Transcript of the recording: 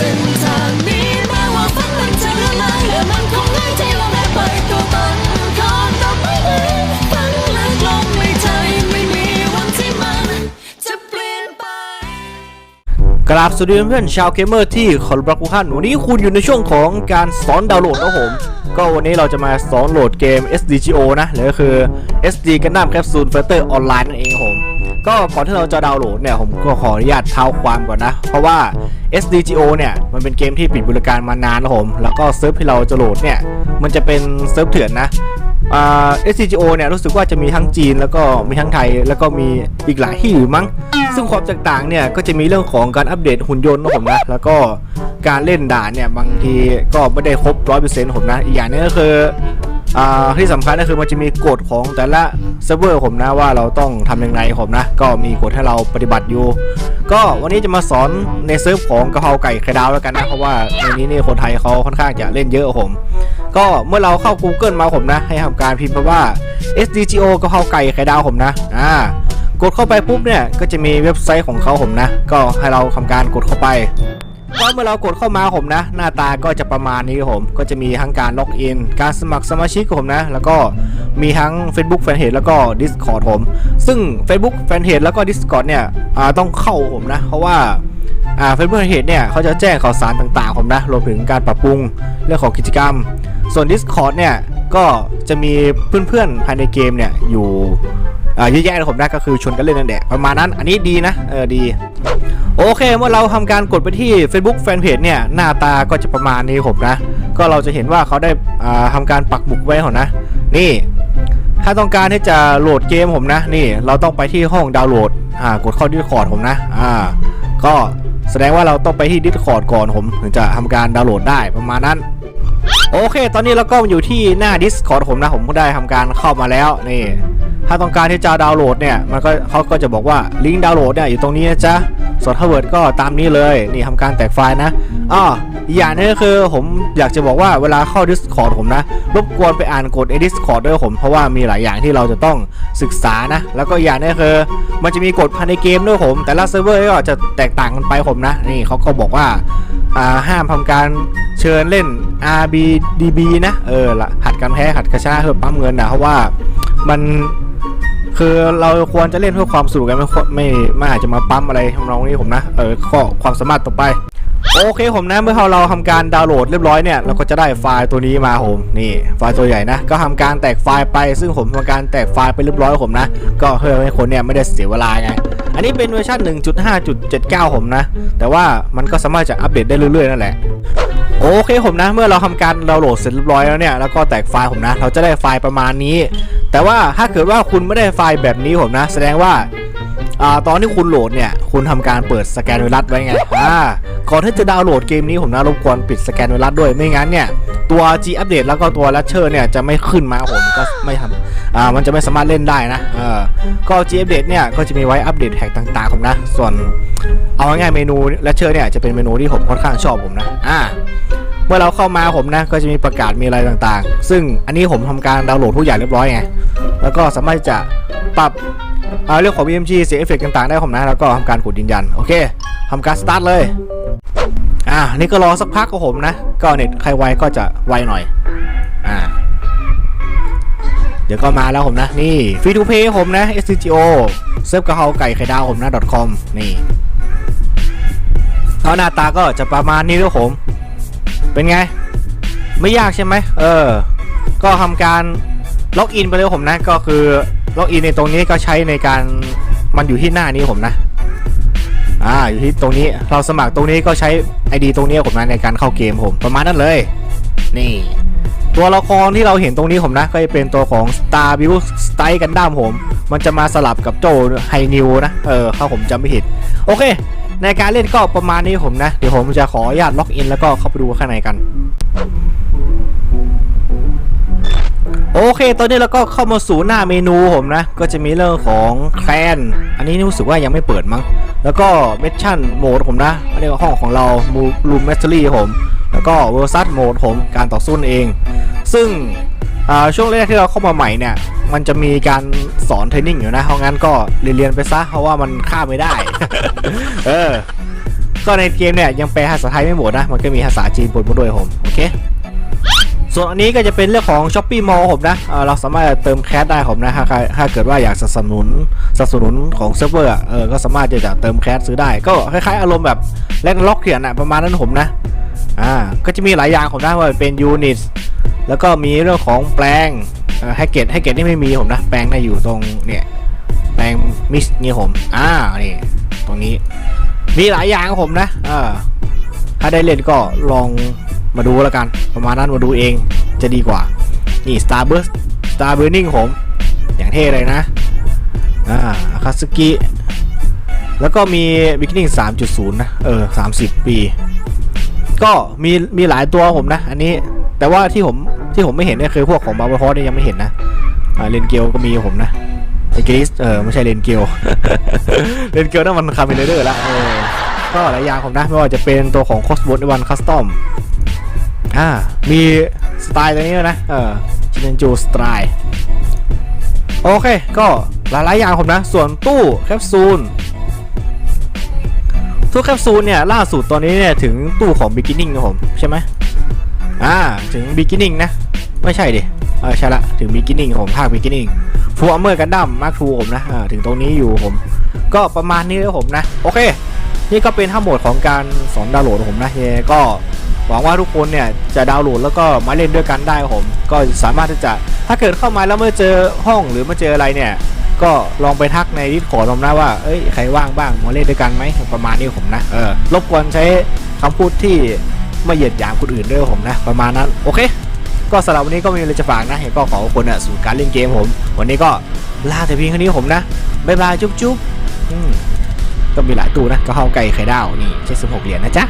ส้นทางนี้แม้ว่าฝันมันจะละลายและมันคงง่ายที่เราได้ไปตัวตนของดอกไม้นั้นฝันลึกลงในใจไม่มีวันที่มันจะเปลี่ยนไป กราบสวัสดีเพื่อนๆชาวเกมเมอร์ที่เคารพรักทุกท่านวันนี้คุณอยู่ในช่วงของการสอนดาวน์โหลดนะผม ก็วันนี้เราจะมาสอนโหลดเกม SDGO นะหรือก็คือ SD Gundam Capsule Fighter Online นั่นเองครับผม ก็ก่อนที่เราจะดาวน์โหลดเนี่ยผมก็ขออนุญาตเท้าความก่อนนะ เพราะว่า SDGO เนี่ยมันเป็นเกมที่ปิดบริการมานานนะผม แล้วก็เซิร์ฟที่เราจะโหลดเนี่ยมันจะเป็นเซิร์ฟเถื่อนนะอ่า SCGO เนี่ยรู้สึกว่าจะมีทั้งจีนแล้วก็มีทั้งไทยแล้วก็มีอีกหลายที่อยู่มั้ง ซึ่งความแตกต่างเนี่ยก็จะมีเรื่องของการอัปเดตหุ่นยนต์นะผมนะ แล้วก็การเล่นด่านเนี่ยบางทีก็ไม่ได้ครบร้อยเปอร์เซ็นต์ผมนะ อีกอย่างนึงก็คือ อ่าที่สำคัญก็คือมันจะมีกฎของแต่ละเซิร์ฟเวอร์ผมนะว่าเราต้องทำยังไงผมนะ ก็มีกฎให้เราปฏิบัติอยู่ ก็วันนี้จะมาสอนในเซิร์ฟของกะเพราไก่ไข่ดาวแล้วกันนะ เพราะว่าในนี้นี่คนไทยเขาค่อนข้างจะเล่นเยอะผม ก็เมื่อเราเข้า Google มาผมนะ ให้ทำการพิมพ์ไปว่า SDGO กะเพราไก่ไข่ดาวผมนะอ่ากดเข้าไปปุ๊บเนี่ยก็จะมีเว็บไซต์ของเขาผมนะ ก็ให้เราทำการกดเข้าไป ก็เมื่อเรากดเข้ามาผมนะ หน้าตาก็จะประมาณนี้ครับผม ก็จะมีทั้งการล็อกอิน การสมัครสมาชิกครับผมนะ แล้วก็มีทั้ง Facebook Fanpage แล้วก็ Discord ผม ซึ่ง Facebook Fanpage แล้วก็ Discord เนี่ยต้องเข้าผมนะ เพราะว่าเฟซบุ๊กเหตุเนี่ยเขาจะแจ้งข่าวสารต่างๆผมนะรวมถึงการปรับปรุงเรื่องของกิจกรรม ส่วน Discord เนี่ยก็จะมีเพื่อนๆภายในเกมเนี่ยอยู่เยอะแยะเลยผมนะก็คือชวนกันเล่นนั่นแหละประมาณนั้นอันนี้ดีนะเออดี โอเคเมื่อเราทำการกดไปที่ Facebook Fanpage เนี่ยหน้าตาก็จะประมาณนี้ผมนะ ก็เราจะเห็นว่าเขาได้อ่าทำการปักหมุกไว้ผมนะ นี่ถ้าต้องการที่จะโหลดเกมผมนะ นี่เราต้องไปที่ห้องดาวน์โหลดอ่ากดเข้า Discord ผมนะอ่าก็แสดงว่าเราต้องไปที่ Discord ก่อนผมถึงจะทำการดาวน์โหลดได้ประมาณนั้น โอเค ตอนนี้เราก็อยู่ที่หน้า Discord ผมนะ ผมก็ได้ทำการเข้ามาแล้วนี่ ถ้าต้องการที่จะดาวน์โหลดเนี่ยมันก็เขาก็จะบอกว่าลิงก์ดาวน์โหลดเนี่ยอยู่ตรงนี้นะจ๊ะส่วน Harvard ก็ตามนี้เลยนี่ทำการแตกไฟล์นะอ้ออย่างนึงก็คือผมอยากจะบอกว่าเวลาเข้า Discord ผมนะรบกวนไปอ่านกฎ Discord ด้วยผมเพราะว่ามีหลายอย่างที่เราจะต้องศึกษานะ แล้วก็อย่างนึงก็คือมันจะมีกฎภายในเกมด้วยผม แต่ละเซิร์ฟเวอร์ก็จะแตกต่างกันไปผมนะนี่เขาก็บอกว่าอ่าห้ามทำการเชิญเล่น RBDB นะเออละหัดกันแพ้หัดกระชากเพื่อปั๊มเงินนะเพราะว่ามัน คือเราควรจะเล่นเพื่อความสนุกกันไม่ไม่ไม่อาจจะมาปั๊มอะไรทำนองนี้ผมนะเออข้อความสามารถต่อไปโอเคผมนะเมื่อเราทำการดาวน์โหลดเรียบร้อยเนี่ยเราก็จะได้ไฟล์ตัวนี้มาผมนี่ไฟล์ตัวใหญ่นะ ก็ทำการแตกไฟล์ไป ซึ่งผมทำการแตกไฟล์ไปเรียบร้อยผมนะ ก็เพื่อให้คนเนี่ยไม่ได้เสียเวลาไงอันนี้เป็นเวอร์ชัน1.5.79 ผมนะ แต่ว่ามันก็สามารถจะอัปเดตได้เรื่อยๆนั่นแหละ โอเคผมนะ เมื่อเราทำการดาวน์โหลดเสร็จเรียบร้อยแล้วเนี่ยแล้วก็แตกไฟล์ผมนะ เราจะได้ไฟล์ประมาณนี้ แต่ว่าถ้าเกิดว่าคุณไม่ได้ไฟล์แบบนี้ผมนะ แสดงว่าอตอนที่คุณโหลดเนี่ย คุณทำการเปิดสแกนไวรัสไว้ไงอ่าก่อนที่จะดาวน์โหลดเกมนี้ผมนะรบกวนปิดสแกนไวรัสด้วยไม่งั้นเนี่ยตัว G อัปเดตแล้วก็ตัว l ัชเชอร์เนี่ยจะไม่ขึ้นมาผมก็ไม่ทำ อ่ามันจะไม่สามารถเล่นได้นะเออก็ G อัปเดตเนี่ยก็จะมีไว้อัปเดตแท็กต่างๆผมนะ ส่วนเอาง่ายๆเมนู l ัชเชอร์เนี่ยจะเป็นเมนูที่ผมค่อนข้างชอบผมนะอ่าเมื่อเราเข้ามาผมนะก็จะมีประกาศมีอะไรต่างๆ ซึ่งอันนี้ผมทำการดาวน์โหลดทุกอย่างเรียบร้อยไงแล้วก็สามารถจะปรับเรื่องของ BMG เสียงเอฟเฟกต่างๆ ได้ผมนะ แล้วก็ทำการกดยืนยัน โอเคทำการสตาร์ทเลย อ่า นี่ก็รอสักพักกับผมนะ ก็เน็ตใครไวก็จะไวหน่อย อ่า ดี๋ยวก็มาแล้วผมนะ นี่ฟรีทูเพย์ผมนะ SCGO เซิร์ฟกะเพราไก่ไข่ดาวผมนะ .com นี่แล้วหน้าตาก็จะประมาณนี้ด้วยผม เป็นไง ไม่ยากใช่ไหมเออ ก็ทำการล็อกอินไปเลยผมนะ ก็คือล็อกอินในตรงนี้ก็ใช้ในการมันอยู่ที่หน้านี้ผมนะอ่าอยู่ที่ตรงนี้เราสมัครตรงนี้ก็ใช้ ID ตรงนี้ผมนะในการเข้าเกมผมประมาณนั้นเลย นี่ ตัวละครที่เราเห็นตรงนี้ผมนะก็จะเป็นตัวของ Star b u i l d Style กันดั้มผม มันจะมาสลับกับโจไฮนิวนะเออถ้าผมจำไม่ผิด โอเค ในการเล่นก็ประมาณนี้ผมนะ เดี๋ยวผมจะขออนุญาตล็อกอินแล้วก็เข้าไปดูข้างในกันโอเค ตอนนี้เราก็เข้ามาสู่หน้าเมนูผมนะ ก็จะมีเรื่องของแคลน อันนี้รู้สึกว่ายังไม่เปิดมั้ง แล้วก็เมชชั่นโหมดผมนะอันนี้ก็ห้องของเรามูลูมแมสเตอรี่ผม แล้วก็เวอร์ซัสโหมดผมการต่อสู้เอง ซึ่งช่วงแรกที่เราเข้ามาใหม่เนี่ย มันจะมีการสอนเทรนนิ่งอยู่นะเพราะงั้นก็เรียนๆไปซะเพราะว่ามันข้าไม่ได้ เออ ก็ในเกมเนี่ยยังแปลภาษาไทยไม่หมดนะ มันก็มีภาษาจีนปนมาด้วยผมโอเคส่วนอันนี้ก็จะเป็นเรื่องของ s h อ p e e Mall ผมนะเเราสามารถเติมแคสได้ผมนะถ้าถ้าเกิดว่าอยากสนับสนุนสนับสนุนของเซิร์ฟเวอร์เออก็สามารถจะเติมแคสซื้อได้ ก็คล้ายๆอารมณ์แบบแลกล็อกเขียนอะประมาณนั้นผมนะ อ่าก็จะมีหลายอย่างผมนะว่าเป็นยูนิตแล้วก็มีเรื่องของแปลงแฮกเกตแฮกเกตนี่ไม่มีผมนะแปลงได้อยู่ตรงเนี่ยแปลงมิสนี่ผมอ่านี่ตรงนี้ มีหลายอย่างผมนะอ่าถ้าได้เล่นก็ลองมาดูแล้วกัน ประมาณนั้นมาดูเองจะดีกว่า นี่ Starburst Star Burning ผม อย่างเท่เลยนะ อ่าคาซึกิ แล้วก็มี Beginning 3.0 นะ เออ 30 ปี ก็มีมีหลายตัวผมนะ อันนี้แต่ว่าที่ผมที่ผมไม่เห็นเนี่ยคือพวกของบาร์บาฮอสเนี่ยยังไม่เห็นนะเลนเกลก็มีผมนะไอกริสเออไม่ใช่เลนเกลเลนเกลนั่นมันคาร์มิเลเดอร์ละก็หลายอย่างผมนะไม่ว่าจะเป็นตัวของ c o s m o s วันคัสตอมอ่ามีสไตล์ตัวนี้นะเออชินจูสไตล์โอเค ก็หลายๆอย่างผมนะ ส่วนตู้แคปซูล ตู้แคปซูลเนี่ยล่าสุดตอนนี้เนี่ยถึงตู้ของ Beginning นะผมใช่ไหมอ่าถึง Beginning นะ ไม่ใช่ดิเออใช่ละถึง Beginning ผมภาค Beginning ฟูอัมเมอร์กันดั้มมาร์คทูผมนะอ่าถึงตรงนี้อยู่ผม ก็ประมาณนี้เลยผมนะ โอเค นี่ก็เป็นทั้งหมดของการสอนดาวน์โหลดผมนะเฮก็หวังว่าทุกคนเนี่ยจะดาวน์โหลดแล้วก็มาเล่นด้วยกันได้ครับผม ก็สามารถที่จะถ้าเกิดเข้ามาแล้วเมื่อเจอห้องหรือมาเจออะไรเนี่ย ก็ลองไปทักในดิสคอร์ดผมนะว่า เอ้ยใครว่างบ้างมาเล่นด้วยกันไหมประมาณนี้ผมนะ เออรบกวนใช้คำพูดที่ไม่เหยียดหยามคนอื่นด้วยผมนะ ประมาณนั้น โอเค ก็สำหรับวันนี้ก็ไมมีอะไรจะฝากนะเห็นก็ขอขอบคุณนะสู่การเล่นเกมผม วันนี้ก็ลาแต่เพียงแค่นี้ผมนะบ๊ายบายจุ๊บจุ๊บก็มีหลายตู้นะก็เข้าไก่ไข่ดาวนี่ใช้สิบหกเหรียญนะจ๊ะ